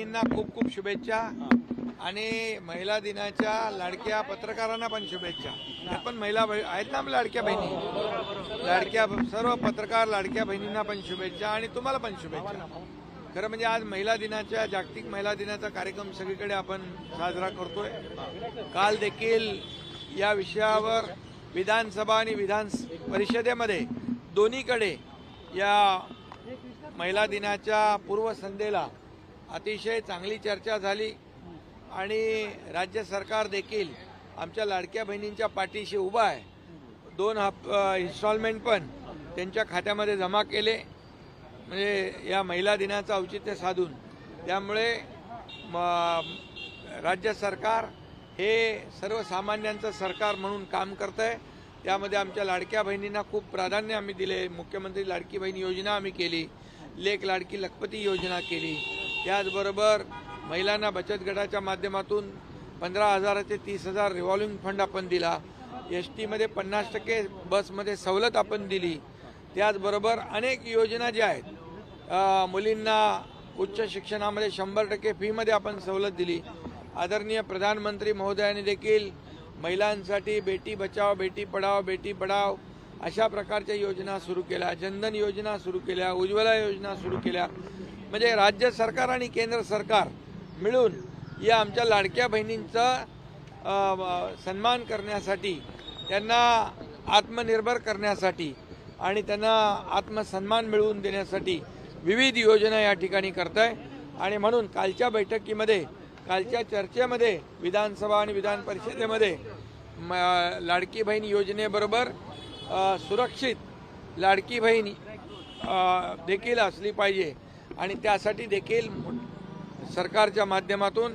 बहिणींना खूप खूप शुभेच्छा. आणि महिला दिनाच्या लाडक्या पत्रकारांना पण शुभेच्छा. पण महिला आहेत ना आपल्या लाडक्या बहिणी? लाडक्या सर्व पत्रकार लाडक्या बहिणींना पण शुभेच्छा आणि तुम्हाला पण शुभेच्छा. खरं म्हणजे आज महिला दिनाच्या जागतिक महिला दिनाचा कार्यक्रम सगळीकडे आपण साजरा करतोय. काल देखील या विषयावर विधानसभा आणि विधान परिषदेमध्ये दोन्हीकडे या महिला दिनाच्या पूर्वसंध्येला अतिशय चांगली चर्चा झाली. आणि राज्य सरकार देखील आमच्या लाडक्या बहिणींच्या पाठीशी उभा आहे. दोन हप इन्स्टॉलमेंट पण त्यांच्या खात्यामध्ये जमा केले. म्हणजे या महिला दिनाचं औचित्य साधून. त्यामुळे म- राज्य सरकार हे सर्वसामान्यांचं सरकार म्हणून काम करतं आहे त्यामध्ये आमच्या लाडक्या बहिणींना खूप प्राधान्य आम्ही दिले. मुख्यमंत्री लाडकी बहीण योजना आम्ही केली. लेख लाडकी लखपती योजना केली. त्याचबरोबर महिलांना बचत गटाच्या माध्यमातून पंधरा हजाराचे तीस हजार रिव्हॉल्विंग फंड आपण दिला. एस टीमध्ये पन्नास टक्के बसमध्ये सवलत आपण दिली. त्याचबरोबर अनेक योजना ज्या आहेत मुलींना उच्च शिक्षणामध्ये शंभर टक्के फीमध्ये आपण सवलत दिली. आदरणीय प्रधानमंत्री महोदयांनी देखील महिलांसाठी बेटी बचाव बेटी पढाव बेटी पढाव अशा प्रकारच्या योजना सुरू केल्या जनधन योजना सुरू केल्या उज्ज्वला योजना सुरू केल्या. म्हणजे राज्य सरकार आणि केंद्र सरकार मिळून या आमच्या लाडक्या बहिणींचा सन्मान करण्यासाठी त्यांना आत्मनिर्भर करण्यासाठी आणि त्यांना आत्मसन्मान मिळवून देण्यासाठी विविध योजना या ठिकाणी करत आहे आणि म्हणून कालच्या बैठकीमध्ये कालच्या चर्चेमध्ये विधानसभा आणि विधान परिषदेमध्ये म, लाडकी बहीण योजनेबरोबर सुरक्षित लाडकी बहीण देखील असली पाहिजे. आणि त्यासाठी देखील सरकारच्या माध्यमातून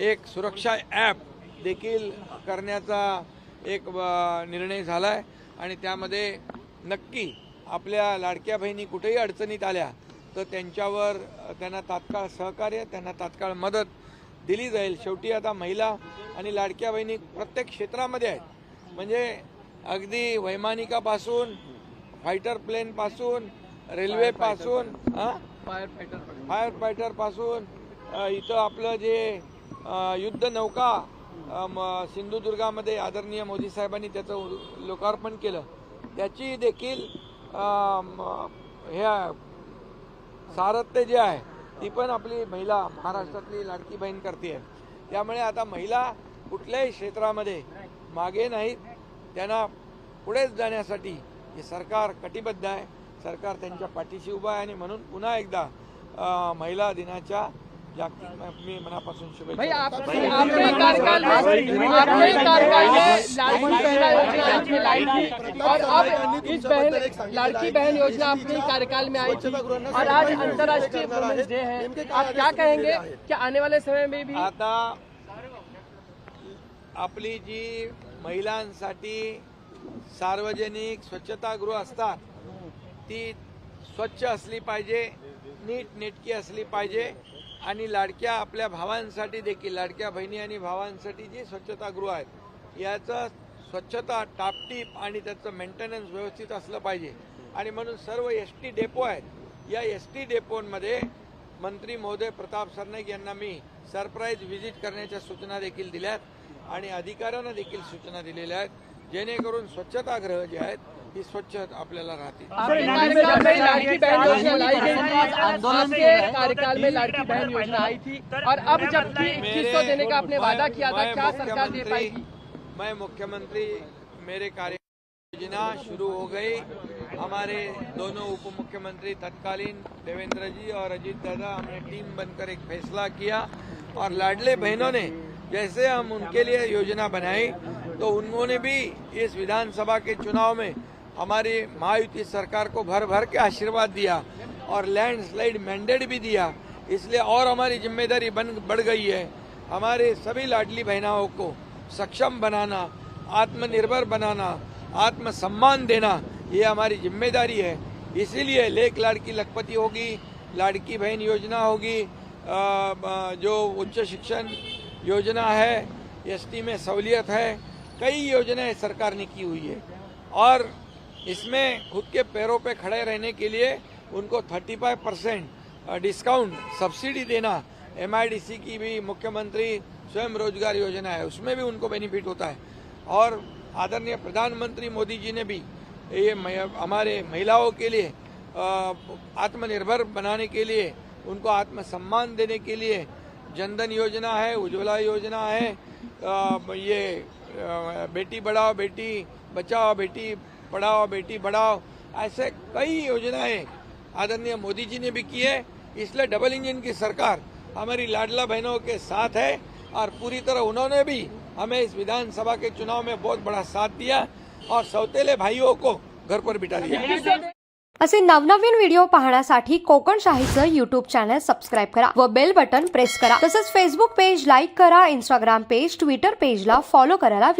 एक सुरक्षा ॲप देखील करण्याचा एक निर्णय झाला आहे आणि त्यामध्ये नक्की आपल्या लाडक्या बहिणी कुठेही अडचणीत आल्या तर त्यांच्यावर त्यांना तात्काळ सहकार्य त्यांना तात्काळ मदत दिली जाईल. शेवटी आता महिला आणि लाडक्या बहिणी प्रत्येक क्षेत्रामध्ये आहेत. म्हणजे अगदी वैमानिकापासून फायटर प्लेनपासून रेल्वेपासून हां? फायर फायटरपासून इथं आपलं जे युद्ध नौका म- सिंधुदुर्गामध्ये आदरणीय मोदी साहेबांनी त्याचं उ- लोकार्पण केलं. त्याची देखील अ, ह्या सारथ्य जे आहे ती पण आपली महिला महाराष्ट्रातली लाडकी बहीण करते आहे त्यामुळे आता महिला कुठल्याही क्षेत्रामध्ये मागे नाहीत. त्यांना पुढेच जाण्यासाठी हे सरकार कटिबद्ध आहे. सरकार त्यांच्या पाठीशी उभं आहे आणि म्हणून पुन्हा एकदा महिला दिनाच्या जागतिक मी मनापासून लाडकी बहना योजना लाड़की बहन अपने कार्यकाल में आई थी। और आज अंतर्राष्ट्रीय वुमेन्स डे है। आप क्या कहेंगे कि आने वाले समय में भी आता आपली जी महिलांसाठी सार्वजनिक स्वच्छतागृह असतात ती स्वच्छ असली पाहिजे नीट नेटकी असली पाहिजे आणि लाडक्या आपल्या भावांसाठी देखील लाडक्या बहिणी आणि भावांसाठी जी स्वच्छतागृह आहेत याचं स्वच्छता टापटीप आणि त्याचं मेंटेनन्स व्यवस्थित असलं पाहिजे. आणि म्हणून सर्व एस टी डेपो आहेत या एस टी डेपोंमध्ये मंत्री महोदय प्रताप सरनाईक यांना मी सरप्राईज व्हिजिट करण्याच्या सूचना देखील दिल्यात आणि अधिकाऱ्यांना देखील सूचना दिलेल्या आहेत जेणेकरून स्वच्छतागृह जे आहेत ही स्वच्छ आपल्याला राहतील. आपके कार्यकाल में लाड़की बहन योजना लाई गई थी कार्यकाल में लाड़की बहन योजना आई थी। और अब जबकि इक्कीस सौ देने का आपने वादा किया था क्या सरकार दे मुख्यमंत्री- पाएगी मैं मुख्यमंत्री मेरे कार्य योजना शुरू हो गई। हमारे दोनों उप मुख्यमंत्री तत्कालीन देवेंद्र जी और अजीत दादा हमने टीम बनकर एक फैसला किया और लाडले बहनों ने जैसे हम उनके लिए योजना बनाई तो उन्होंने भी इस विधानसभा के चुनाव में हमारी महायुति सरकार को भर भर के आशीर्वाद दिया और लैंडस्लाइड मैंडेट भी दिया। इसलिए और हमारी ज़िम्मेदारी बन, बढ़ गई है। हमारे सभी लाडली बहनाओं को सक्षम बनाना, आत्मनिर्भर बनाना, आत्मसम्मान देना, ये हमारी ज़िम्मेदारी है। इसीलिए लेख लाड़की लखपति होगी, लाड़की बहन योजना होगी जो उच्च शिक्षण योजना है, एसटी में सहूलियत है, कई योजनाएँ सरकार ने की हुई है। और इसमें खुद के पैरों पे खड़े रहने के लिए उनको 35 परसेंट डिस्काउंट सब्सिडी देना एमआईडीसी की भी मुख्यमंत्री स्वयं रोज़गार योजना है उसमें भी उनको बेनिफिट होता है। और आदरणीय प्रधानमंत्री मोदी जी ने भी ये हमारे महिलाओं के लिए आत्मनिर्भर बनाने के लिए उनको आत्मसम्मान देने के लिए जनधन योजना है उज्ज्वला योजना है अ, ये अ, बेटी बढ़ाओ बेटी बचाओ बेटी पढ़ाओ बेटी बढ़ाओ। ऐसे कई योजनाएं आदरणीय मोदी जी ने भी की है। इसलिए डबल इंजन की सरकार हमारी लाडला बहनों के साथ है और पूरी तरह उन्होंने भी हमें इस विधानसभा के चुनाव में बहुत बड़ा साथ दिया और सौतेले भाइयों को घर पर बिठा दिया असे नवनवीन व्हिडिओ पाहण्यासाठी कोकण शाहीचं यूट्यूब चॅनल सबस्क्राईब करा व बेल बटन प्रेस करा. तसंच फेसबुक पेज लाईक करा इंस्टाग्राम पेज ट्विटर पेजला फॉलो करायला